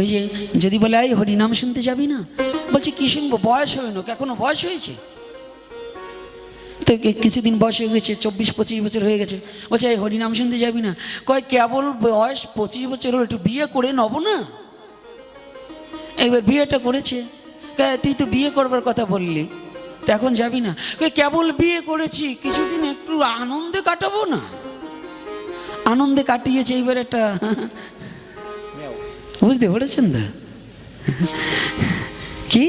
ওই যে যদি বলে, এই হরিনাম শুনতে যাবি না? বলছি, কি শুনব? বয়স হয়ে না এখনও বয়স হয়েছে? তো কিছুদিন বয়স হয়ে গেছে, চব্বিশ, পঁচিশ বছর হয়ে গেছে। বলছে, এই হরিনাম শুনতে যাবি না? কয়, কেবল বয়স পঁচিশ বছর হলো, একটু বিয়ে করে নেব না? এইবার বিয়েটা করেছে। তুই তো বিয়ে করবার কথা বললি, তো এখন যাবি না? কেবল বিয়ে করেছি, কিছুদিন একটু আনন্দে কাটাবো না? আনন্দে কাটিয়েছে, এইবার একটা বুঝতে পেরেছেন দা কি?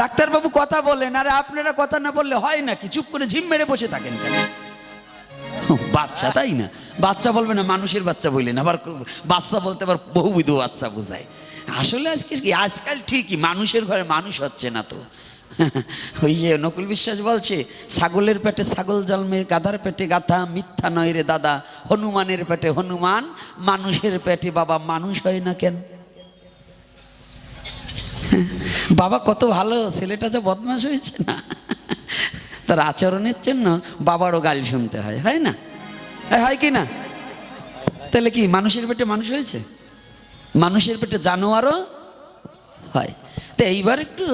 ডাক্তারবাবু কথা বলেন, আরে আপনারা কথা না বললে হয় নাকি চুপ করে ঝিম মেরে বসে থাকেন কেন? বাচ্চা, তাই না? বাচ্চা বলবে না, মানুষের বাচ্চা বললেন আবার বাচ্চা বলতে আবার বহুবিধ বাচ্চা বোঝায়। আসলে আজকে কি আজকাল ঠিকই, মানুষের ঘরে মানুষ হচ্ছে না তো। ওই যে নকুল বিশ্বাস বলছে, ছাগলের পেটে ছাগল জন্মে, গাধার পেটে গাধা, মিথ্যা নয় রে দাদা। হনুমানের পেটে হনুমান, মানুষের পেটে বাবা মানুষ হয় না কেন? বাবা কত ভালো, ছেলেটা যে বদমাস হয়েছে না? তার আচরণের জন্য বাবারও গাল শুনতে হয় হয় না? হয় কি না? তাহলে কি মানুষের পেটে মানুষ হয়েছে? মানুষের পেটে জানোয়ারও হয়। তো এইবার একটু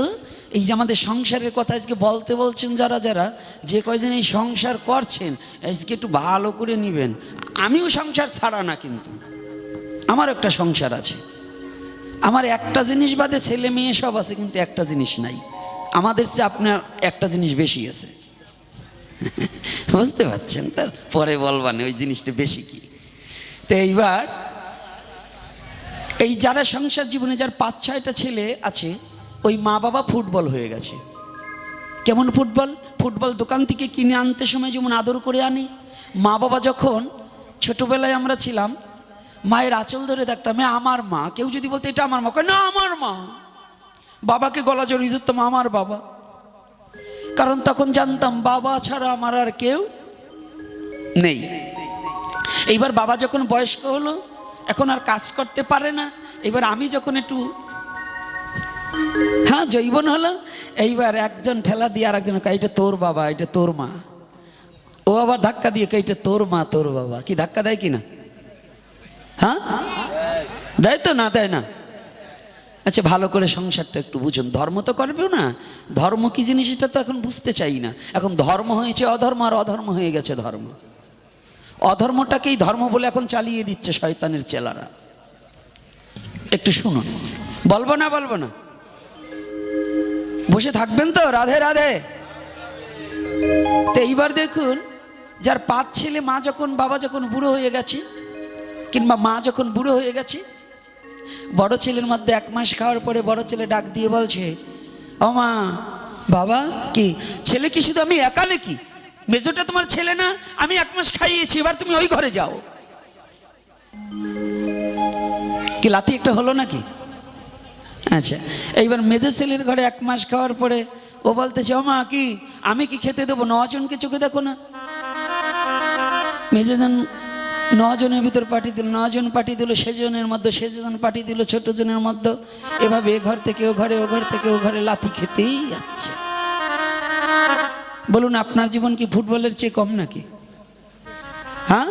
এই যে আমাদের সংসারের কথা আজকে বলতে বলছেন যারা যারা, যে কয়জন এই সংসার করছেন, আজকে একটু ভালো করে নেবেন। আমিও সংসার ছাড়া না কিন্তু। আমার একটা সংসার আছে। আমার একটা জিনিস বাদে ছেলে মেয়ে সব আছে, কিন্তু একটা জিনিস নাই। আমাদের চেয়ে আপনার একটা জিনিস বেশি আছে। বুঝতে পারছেন তার পরে বলবানে ওই জিনিসটা বেশি কি? তো এইবার, এই যারা সংসার জীবনে, যার পাঁচ ছয়টা ছেলে আছে ওই মা বাবা ফুটবল হয়ে গেছে। কেমন ফুটবল? ফুটবল দোকান থেকে কিনে আনতে সময় যেমন আদর করে আনি। মা বাবা যখন ছোটবেলায় আমরা ছিলাম, মায়ের আঁচল ধরে দেখতাম, "এ আমার মা। কেউ যদি বলতো, এটা আমার মা। না, আমার মা। বাবাকে গলা জড়িয়ে ধরতাম, আমার বাবা। কারণ তখন জানতাম, বাবা ছাড়া আমার আর কেউ নেই। এইবার বাবা যখন বয়স্ক হলো, এখন আর কাজ করতে পারে না। এবার আমি যখন একটু হ্যাঁ জৈবন হলো, এইবার একজন ঠেলা দিয়ে আর একজন এটা তোর বাবা এটা তোর মা। ও আবার ধাক্কা দিয়ে এটা তোর মা, তোর বাবা। কি ধাক্কা দেয় কি না? হ্যাঁ? দেয় তো, না দেয় না? আচ্ছা ভালো করে সংসারটা একটু বুঝুন। ধর্ম তো করবেও না। ধর্ম কি জিনিস, এটা তো এখন বুঝতে চাই না। এখন ধর্ম হয়েছে অধর্ম, আর অধর্ম হয়ে গেছে ধর্ম। অধর্মটাকেই ধর্ম বলে এখন চালিয়ে দিচ্ছে শয়তানের চেলারা। একটু শুনুন। বলব না বলব না? বসে থাকবেন তো, রাধে রাধে। তো এইবার দেখুন, যার পাঁচ ছেলে, মা যখন, বাবা যখন বুড়ো হয়ে গেছে, কিংবা মা যখন বুড়ো হয়ে গেছে, বড় ছেলের মধ্যে এক মাস খাওয়ার পরে বড় ছেলে ডাক দিয়ে বলছে মা, বাবা, কি, ছেলে কি শুধু আমি একা নাকি? মেজোটা তোমার ছেলে না, আমি এক মাস খাইয়েছি, এবার তুমি ওই ঘরে যাও। কি, লাথি একটা হলো নাকি? আচ্ছা এইবার মেজো ছেলের ঘরে এক মাস খাওয়ার পরে ও বলতেছে মা কি, আমি কি খেতে দেবো? নজনকে চোখে দেখো না? মেজোজন নজনের ভিতর পাঠিয়ে দিল, নজন পাঠিয়ে দিল, সেজনের মধ্যে সেজন পাঠিয়ে দিল ছোট জনের মধ্যে। এভাবে এ ঘর থেকে ও ঘরে, ও ঘর থেকে ও ঘরে লাথি খেতেই যাচ্ছে। বলুন, আপনার জীবন কি ফুটবলের চেয়ে কম নাকি? হ্যাঁ?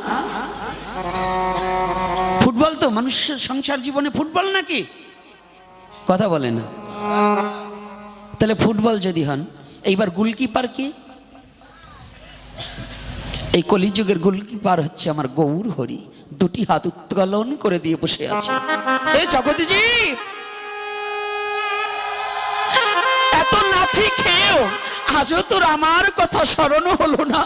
ফুটবল তো, মানুষের সংসার জীবনে ফুটবল নাকি? কথা বলে না। তাহলে ফুটবল যদি হন, এইবার গোলকিপার কি? এই কলিযুগের গোলকিপার হচ্ছে আমার গৌর হরি। দুটি হাত উত্তোলন করে দিয়ে বসে আছে। এ জগৎজি এত নাথি খেয়েও আজও তোর আমার কথা স্মরণ হলো না।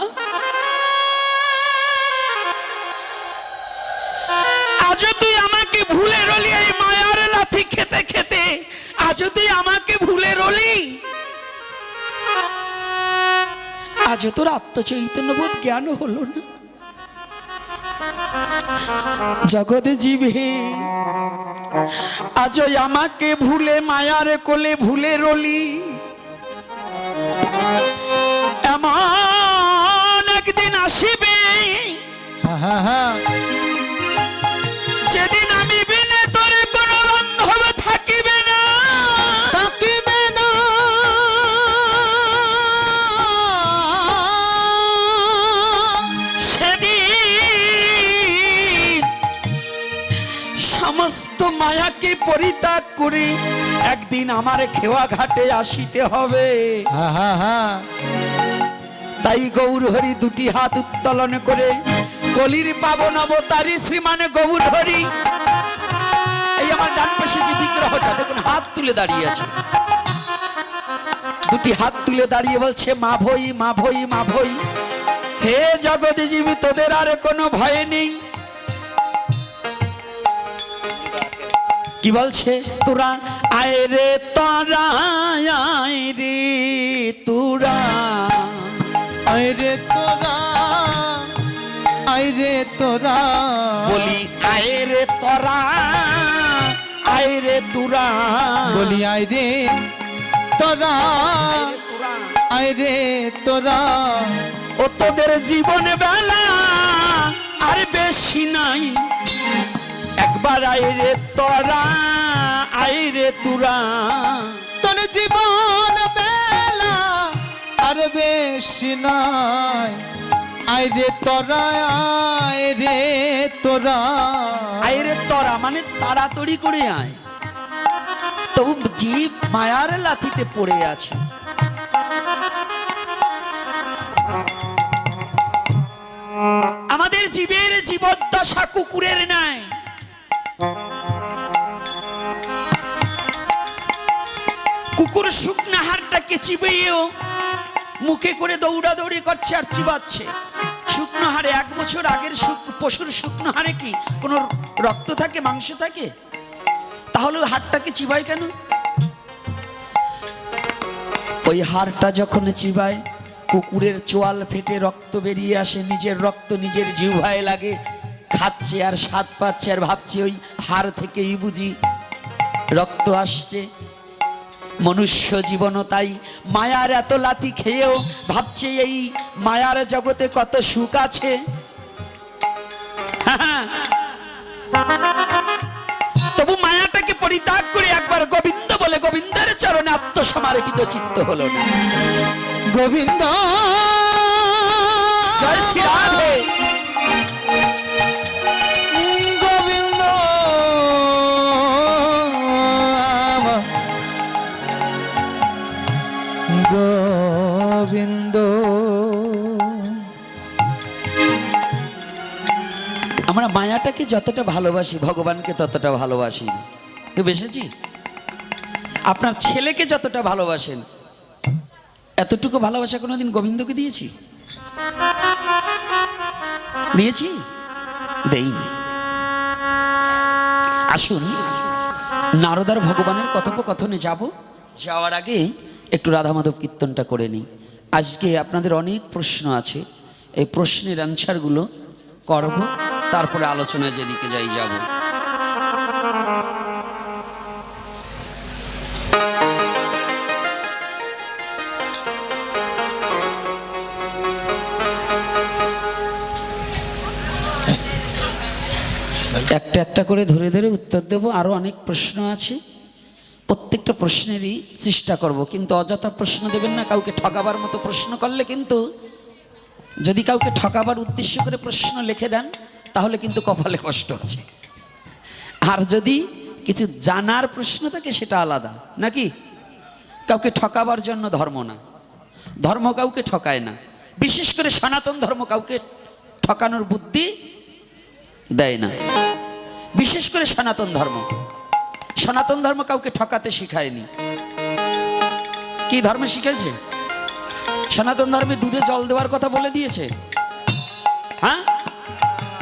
আজও তুই আমাকে ভুলে রলি এই মায়ার লাথি খেতে খেতে। আমাকে ভুলে রলি। আজও তোর আত্মচৈতন্যবোধ জ্ঞান হলো না। জগৎ জীবে, আজ আমাকে ভুলে, মায়ার কোলে ভুলে রলি। এমন একদিন আসিবে। হ্যাঁ হ্যাঁ। সমস্ত পরিত্যাগ করি? একদিন আমার খেওয়া ঘাটে আসিতে হবে। তাই গৌর হরি দুটি হাত উত্তোলন করে কলির পাবন অবতারী শ্রীমান গৌর হরি এই আমার ডান পাশে যে বিগ্রহটা দেখুন হাত তুলে দাঁড়িয়ে আছে। দুটি হাত তুলে দাঁড়িয়ে বলছে মা ভই মা ভই মা ভই। হে জগৎ জীবী তোদের আর কোনো ভয় নেই। কি বলছে? তোরা আয় রে তোরা আয় রে তোরা। আয় রে তোরা আয় রে তোরা। বলি আয় রে তোরা আয় রে তোরা। বলি আয় রে তোরা আয় রে তোরা। ও তোদের জীবন বেলা আর বেশি নাই। একবার আয় রে তোরা আয় রে তোরা। তোর জীবন বেলা আর বেশি নাই আয় রে তোরা আয় রে তোরা। আয় রে তোরা মানে তাড়াতাড়ি করে আয়। তবু জীব মায়ার লাথিতে পড়ে আছে। আমাদের জীবের জীবদ্দশা কুকুরের নাই কুকুর শুকনা হাড়টাকে চিবিয়েও মুখে করে দৌড়াদৌড়ি করছে আর চিবাচ্ছে। শুকনো হাড়ে এক বছর আগের পশুর শুকনো হাড়ে কি কোনো রক্ত থাকে, মাংস থাকে? তাহলে ওই হাড়টাকে চিবায় কেন? ওই হাড়টা যখন চিবায়, কুকুরের চোয়াল ফেটে রক্ত বেরিয়ে আসে, নিজের রক্ত নিজের জিহ্বায় লাগে। খাচ্ছে আর স্বাদ পাচ্ছে আর ভাবছে ওই হাড় থেকেই বুঝি রক্ত আসছে। মনুষ্য জীবনও তাই মায়ার এত লাথি খেয়েও ভাবছে এই মায়ার জগতে কত সুখ আছে। তবু মায়াটাকে পরিত্যাগ করে একবার গোবিন্দ বলে গোবিন্দের চরণে আত্মসমার্পিত চিত্ত হলো না। গোবিন্দ! জয় শ্রী রাধে। গোবিন্দ। আমরা মায়াটাকে যতটা ভালোবাসি, ভগবানকে ততটা ভালোবাসি। কেউ বেসেছি? আপনার ছেলেকে যতটা ভালোবাসেন, এতটুকু ভালোবাসা কোনোদিন গোবিন্দকে দিয়েছি? দিয়েছি? দেইনি। আসুন, নারদার ভগবানের কথোপকথনে যাব। যাওয়ার আগে একটু রাধা মাধব কীর্তনটা করে নিই। আজকে আপনাদের অনেক প্রশ্ন আছে। এই প্রশ্নের অ্যান্সারগুলো করব, তারপরে আলোচনায় যেদিকে যাই যাব। একটা একটা করে ধরে ধরে উত্তর দেব আরও অনেক প্রশ্ন আছে। প্রত্যেকটা প্রশ্নেরই চেষ্টা করব, কিন্তু অযথা প্রশ্ন দেবেন না, কাউকে ঠকাবার মতো প্রশ্ন করলে কিন্তু যদি কাউকে ঠকাবার উদ্দেশ্য করে প্রশ্ন লিখে দেন, তাহলে কিন্তু কপালে কষ্ট আছে। আর যদি কিছু জানার প্রশ্ন থাকে, সেটা আলাদা, নাকি? কাউকে ঠকাবার জন্য ধর্ম না, ধর্ম কাউকে ঠকায় না, বিশেষ করে সনাতন ধর্ম কাউকে ঠকানোর বুদ্ধি দেয় না। বিশেষ করে সনাতন ধর্ম। সনাতন ধর্ম কাউকে ঠকাতে শিখায়নি। কি ধর্ম শিখেছে? সনাতন ধর্মে দুধে জল দেওয়ার কথা বলে দিয়েছে? হ্যাঁ?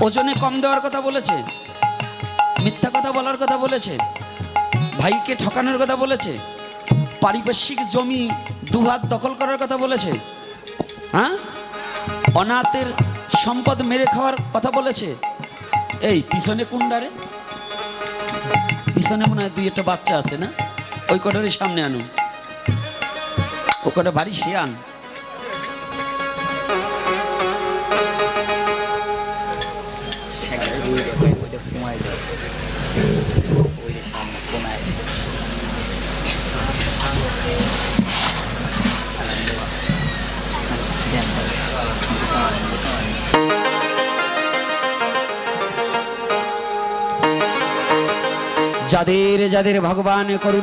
ওজনে কম দেওয়ার কথা বলেছে? মিথ্যা কথা বলার কথা বলেছে? ভাইকে ঠকানোর কথা বলেছে? পারিপার্শ্বিক জমি দুহাত দখল করার কথা বলেছে? হ্যাঁ? অনাথের সম্পদ মেরে খাওয়ার কথা বলেছে? এই পিছনে কুন্ডারে পিছনে মনে হয় দুই একটা বাচ্চা আছে না? ওই কটারই সামনে আনুন ও কটা ভারী শিয়ান Thank you. যাদের যাদের ভগবান করুণা